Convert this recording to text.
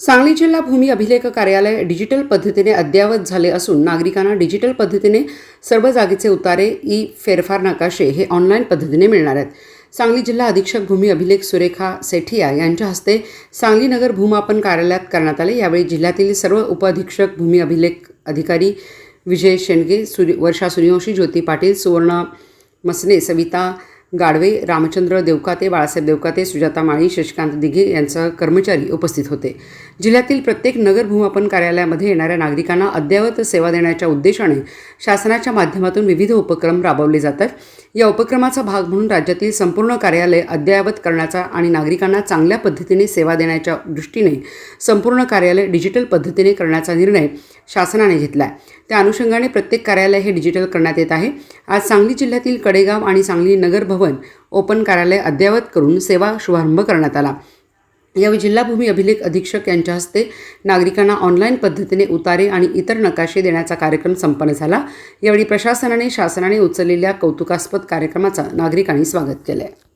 सांगली जिल्हा भूमी अभिलेख कार्यालय डिजिटल पद्धतीने अद्ययावत झाले असून नागरिकांना डिजिटल पद्धतीने सर्व जागेचे उतारे ई फेरफार नकाशे हे ऑनलाईन पद्धतीने मिळणार आहेत. सांगली जिल्हा अधीक्षक भूमी अभिलेख सुरेखा सेठिया यांच्या हस्ते सांगली नगर भूमापन कार्यालयात करण्यात आले. यावेळी जिल्ह्यातील सर्व उपअधीक्षक भूमी अभिलेख अधिकारी विजय शेंडगे सूर्य वर्षा सूर्यवंशी ज्योती पाटील सुवर्ण मसने सविता गाडवे रामचंद्र देवकाते बाळासाहेब देवकाते सुजाता माळी शशिकांत दिघे यांचा कर्मचारी उपस्थित होते. जिल्ह्यातील प्रत्येक नगर भूमापन कार्यालयामध्ये येणाऱ्या नागरिकांना अद्ययावत सेवा देण्याच्या उद्देशाने शासनाच्या माध्यमातून विविध उपक्रम राबवले जातात. या उपक्रमाचा भाग म्हणून राज्यातील संपूर्ण कार्यालय अद्ययावत करण्याचा आणि नागरिकांना चांगल्या पद्धतीने सेवा देण्याच्या दृष्टीने संपूर्ण कार्यालय डिजिटल पद्धतीने करण्याचा निर्णय शासनाने घेतला आहे. त्या अनुषंगाने प्रत्येक कार्यालय हे डिजिटल करण्यात येत आहे. आज सांगली जिल्ह्यातील कडेगाव आणि सांगली नगर भवन ओपन कार्यालय अद्ययावत करून सेवा शुभारंभ करण्यात आला. यावेळी जिल्हा भूमी अभिलेख अधीक्षक यांच्या हस्ते नागरिकांना ऑनलाईन पद्धतीने उतारे आणि इतर नकाशे देण्याचा कार्यक्रम संपन्न झाला. यावेळी प्रशासनाने शासनाने उचललेल्या कौतुकास्पद कार्यक्रमाचं नागरिकांनी स्वागत केलं आहे